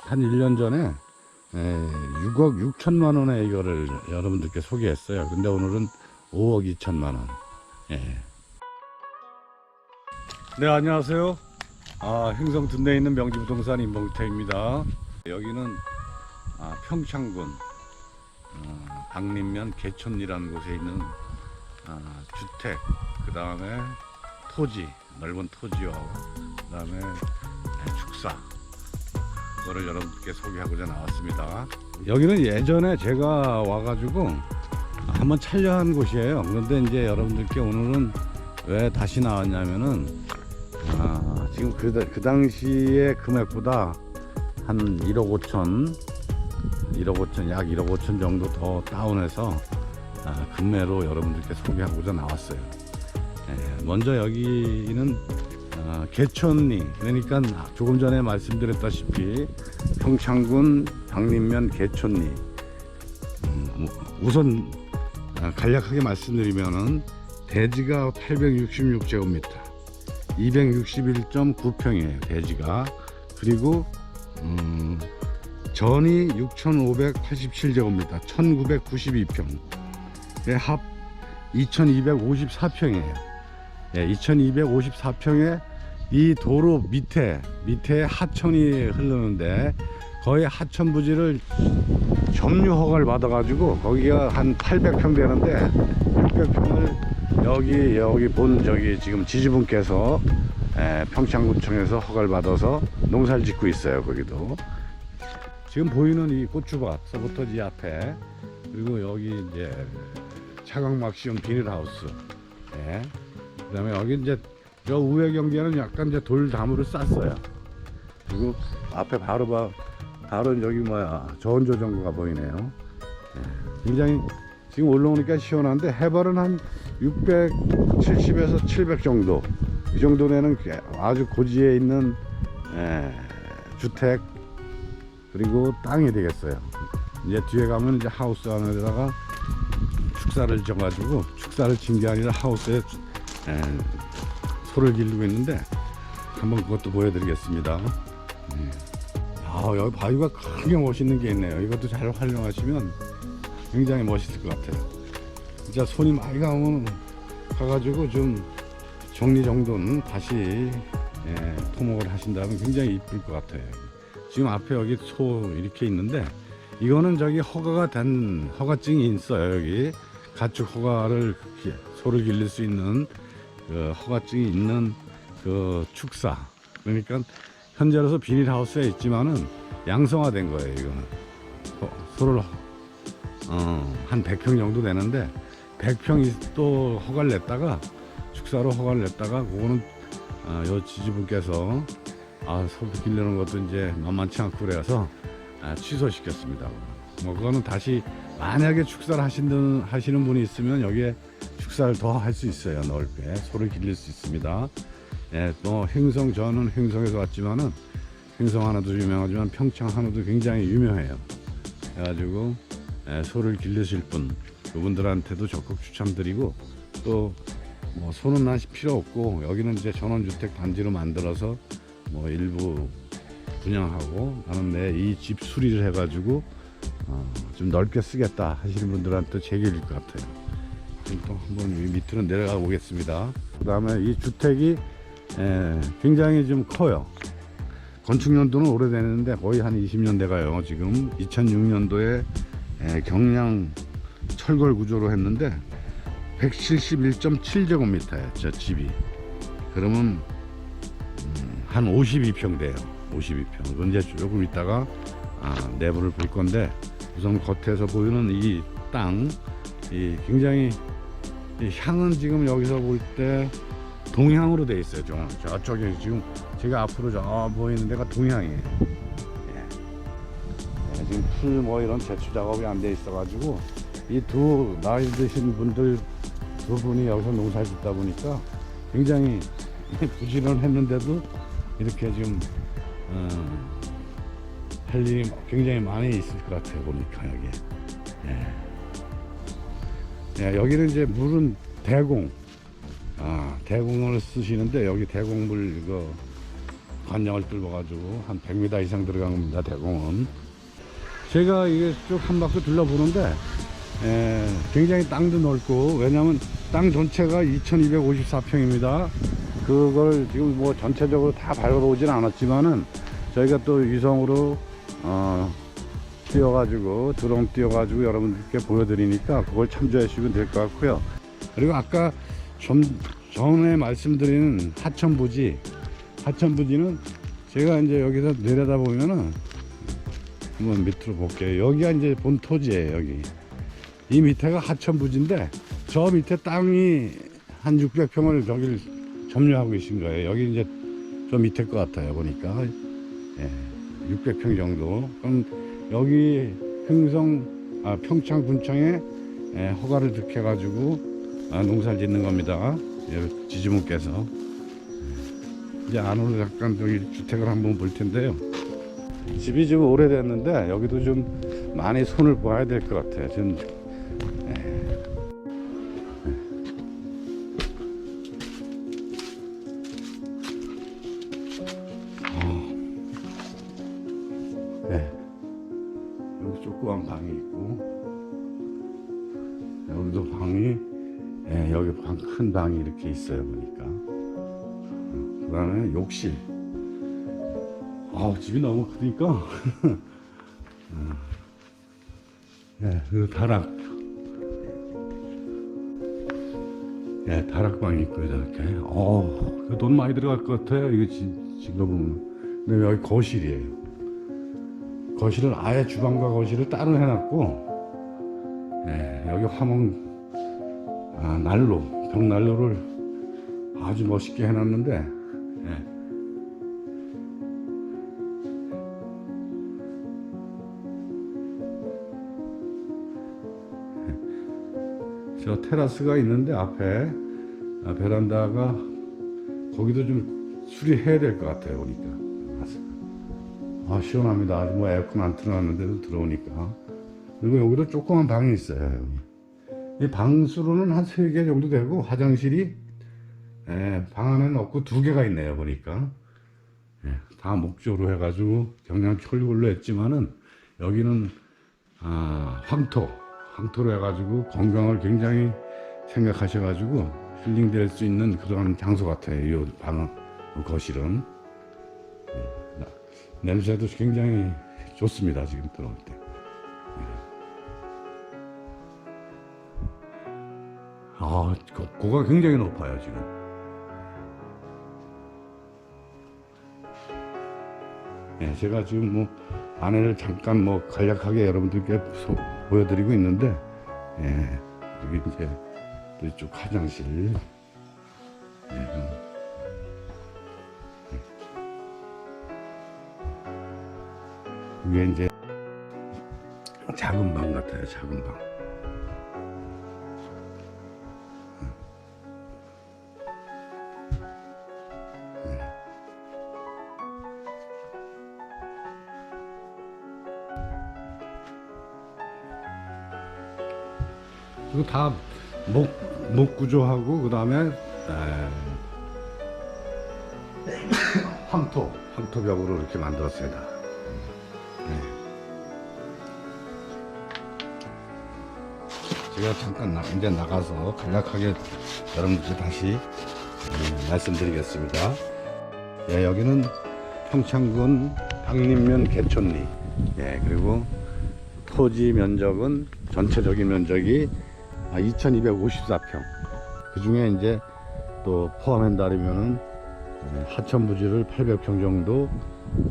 한 1년 전에 에, 6억 6천만 원에 이거를 여러분들께 소개했어요. 근데 오늘은 5억 2천만 원. 예. 네, 안녕하세요. 아, 행성 둔내에 있는 명지부동산 임봉태입니다. 여기는 아, 평창군 어, 박림면 개촌이라는 곳에 있는 아, 주택, 그 다음에 토지, 넓은 토지와 그 다음에 축사, 그 거를 여러분께 소개하고자 나왔습니다. 여기는 예전에 제가 와가지고 한번 촬영한 곳이에요. 그런데 이제 여러분들께 오늘은 왜 다시 나왔냐면은 아, 지금 그, 그 당시의 금액보다 한 1억 5천, 1억 5천, 약 1억 5천 정도 더 다운해서 아, 금매로 여러분들께 소개하고자 나왔어요. 예, 먼저 여기는 어, 개천리. 그러니까 조금 전에 말씀드렸다시피 평창군 박림면 개천리. 음, 우선 아, 간략하게 말씀드리면은 대지가 866제곱미터 261.9평이에요 대지가. 그리고 음, 전이 6,587제곱미터 1,992평. 합 2,254평이에요 예, 2,254평에 이 도로 밑에 밑에 하천이 흐르는데 거의 하천 부지를 점유 허가를 받아 가지고 거기가 한 800평 되는데 600평을 여기 여기 본 저기 지금 지지분께서 에, 평창군청에서 허가를 받아서 농사를 짓고 있어요 거기도 지금 보이는 이 고추밭 서부터지 앞에 그리고 여기 이제 차광막 씌운 비닐하우스 예. 그 다음에 여기 이제 저 우회 경계는 약간 이제 돌담으로 쌌어요. 그리고 앞에 바로 봐 바로 저기 뭐야 저온조정구가 보이네요. 예, 굉장히 지금 올라오니까 시원한데 해발은 한 670에서 700 정도 이 정도 꽤 아주 고지에 있는 예, 주택 그리고 땅이 되겠어요. 이제 뒤에 가면 이제 하우스 안에다가 축사를 져가지고 축사를 진게 아니라 하우스에 에, 소를 기르고 있는데 한번 그것도 보여드리겠습니다. 네. 아 여기 바위가 크게 멋있는 게 있네요. 이것도 잘 활용하시면 굉장히 멋있을 것 같아요. 진짜 손이 많이 가면 가가지고 좀 정리정돈 다시 예, 토목을 하신다면 굉장히 이쁠 것 같아요. 지금 앞에 여기 소 이렇게 있는데 이거는 저기 허가가 된 허가증이 있어요 여기 가축 허가를 기- 소를 기를 수 있는 그 허가증이 있는 그 축사 그러니까 현재로서 비닐하우스에 있지만은 양성화된 거예요 이거는 소- 소를 어, 한 100평 정도 되는데 100평이 또 허가를 냈다가 축사로 허가를 냈다가 그거는 어, 요 지지분께서 아 소를 기르는 것도 이제 만만치 않고 그래서 아, 취소시켰습니다. 뭐 그거는 다시 만약에 축사를 하시는 하시는 분이 있으면 여기에 축사를 더 할 수 있어요 넓게 소를 기를 수 있습니다. 예, 또 행성 저는 행성에서 왔지만은 행성 하나도 유명하지만 평창 하나도 굉장히 유명해요. 그래가지고 예, 소를 기르실 분 그분들한테도 적극 추천드리고 또 뭐 소는 하시 필요 없고 여기는 이제 전원주택 단지로 만들어서 뭐 일부 분양하고 나는 내 이 집 수리를 해가지고 어, 좀 넓게 쓰겠다 하시는 분들한테 제기일 것 같아요. 또 한번 이 밑으로 내려가 보겠습니다. 그 다음에 이 주택이 에, 굉장히 좀 커요. 건축 연도는 오래됐는데 거의 한 20년 돼가요. 지금 2006년도에 경량 철골 구조로 했는데 171.7제곱미터예요. 저 집이. 그러면 한 52평 돼요. 52평. 언제 조금 있다가 아, 내부를 볼 건데 우선 겉에서 보이는 이 땅, 이 굉장히 이 향은 지금 여기서 볼 때 동향으로 돼 있어요. 저, 저쪽에 지금 제가 앞으로 저 보이는 데가 동향이에요. 예. 예, 지금 풀 뭐 이런 제초 작업이 안 돼 있어가지고 이 두 나이 드신 분들 두 분이 여기서 농사를 짓다 보니까 굉장히 부지런했는데도 이렇게 지금 어, 할 일이 굉장히 많이 있을 것 같아요 보니까 여기. 예. 예, 여기는 이제 물은 대공, 아 대공을 쓰시는데 여기 대공물 이거 관장을 뚫어 가지고 한 100m 이상 들어간 겁니다 대공은. 제가 이게 쭉 한 바퀴 둘러보는데 에, 굉장히 땅도 넓고 왜냐면 땅 전체가 2254평입니다. 그걸 지금 뭐 전체적으로 다 밟아보진 않았지만은 저희가 또 위성으로 어, 띄워가지고 드론 띄워가지고 여러분들께 보여드리니까 그걸 참조해 주시면 될 것 같고요. 그리고 아까 좀 전에 말씀드린 하천부지. 하천부지는 제가 이제 여기서 내려다 보면은 한번 밑으로 볼게요. 여기가 이제 본 토지예요 여기. 이 밑에가 하천부지인데 저 밑에 땅이 한 600평을 저기를 점유하고 계신 거예요. 여기 이제 저 밑에 것 같아요 보니까. 예, 600평 정도. 그럼 여기 흥성 아, 평창 군청에 예, 허가를 득해 가지고 아, 농사를 짓는 겁니다. 예, 지주분께서. 예. 이제 안으로 잠깐 저기 주택을 한번 볼 텐데요. 집이 좀 오래됐는데 여기도 좀 많이 손을 봐야 될 것 같아요. 지금 조그만 방이 있고 여기도 방이 예, 여기 방 큰 방이 이렇게 있어요 보니까. 그 다음에 욕실. 아 집이 너무 크니까. 어. 예, 그리고 다락. 예, 다락방이 있고요 저렇게. 어, 돈 많이 들어갈 것 같아요 이거 지, 지금 보면. 여기 거실이에요 거실을 아예 주방과 거실을 따로 해놨고 예, 여기 화목 아, 난로 벽난로를 아주 멋있게 해놨는데 예. 저 테라스가 있는데 앞에 아, 베란다가 거기도 좀 수리해야 될 것 같아요 보니까 아 시원합니다. 아주 뭐 에어컨 안 틀어놨는데도 들어오니까. 그리고 여기도 조그만 방이 있어요. 여기. 이 방수로는 한 세 개 정도 되고 화장실이 예, 방 안에는 없고 두 개가 있네요. 보니까 예, 다 목조로 해가지고 경량 철골로 했지만은 여기는 아, 황토 황토로 해가지고 건강을 굉장히 생각하셔가지고 힐링될 수 있는 그런 장소 같아요. 이 방, 거실은. 냄새도 굉장히 좋습니다. 지금 들어올 때. 아, 고- 고가 굉장히 높아요, 지금. 예, 제가 지금 뭐 안에를 잠깐 뭐 간략하게 여러분들께 소- 보여드리고 있는데, 예, 여기 이제 또 이쪽 화장실. 예, 위에 이제 작은 방 같아요 작은 방 그리고 다목 목 구조하고 그 다음에 황토 황토벽으로 이렇게 만들었어요 다. 제가 잠깐 나, 이제 나가서 간략하게 여러분들 다시 음, 말씀드리겠습니다. 예, 여기는 평창군 박림면 개촌리. 예, 그리고 토지 면적은 전체적인 면적이 2,254평. 그 중에 이제 또 포함한다면은 하천 부지를 800평 정도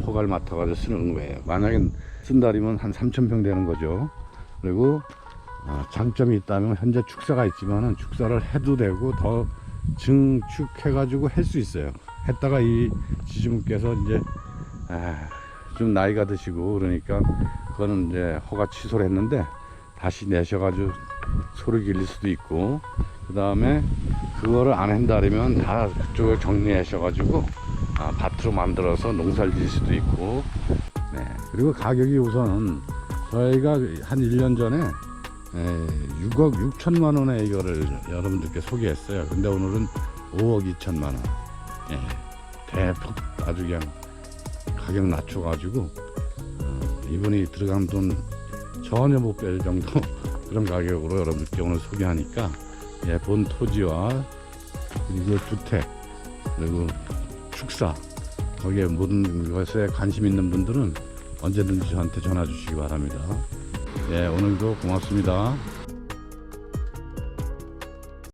허가를 맡아가지고 쓰는 거예요. 만약에 쓴다리면 한 3,000평 되는 거죠. 그리고 아, 장점이 있다면 현재 축사가 있지만은 축사를 해도 되고 더 증축해 가지고 할 수 있어요. 했다가 이 지주분께서 이제 아, 좀 나이가 드시고 그러니까 그거는 이제 허가 취소를 했는데 다시 내셔 가지고 소를 길릴 수도 있고 그 다음에 그거를 안 한다면 다 그쪽을 정리하셔 가지고 아, 밭으로 만들어서 농사를 지을 수도 있고 네. 그리고 가격이 우선은 저희가 한 1년 전에 예, 6억 6천만 원에 이거를 여러분들께 소개했어요. 근데 오늘은 5억 2천만 원. 예, 대폭 아주 그냥 가격 낮춰가지고 어, 이분이 들어간 돈 전혀 못 뺄 정도 그런 가격으로 여러분께 오늘 소개하니까 예, 본 토지와 그리고 주택 그리고 축사 거기에 모든 것에 관심 있는 분들은 언제든지 저한테 전화 주시기 바랍니다. 예, 오늘도 고맙습니다.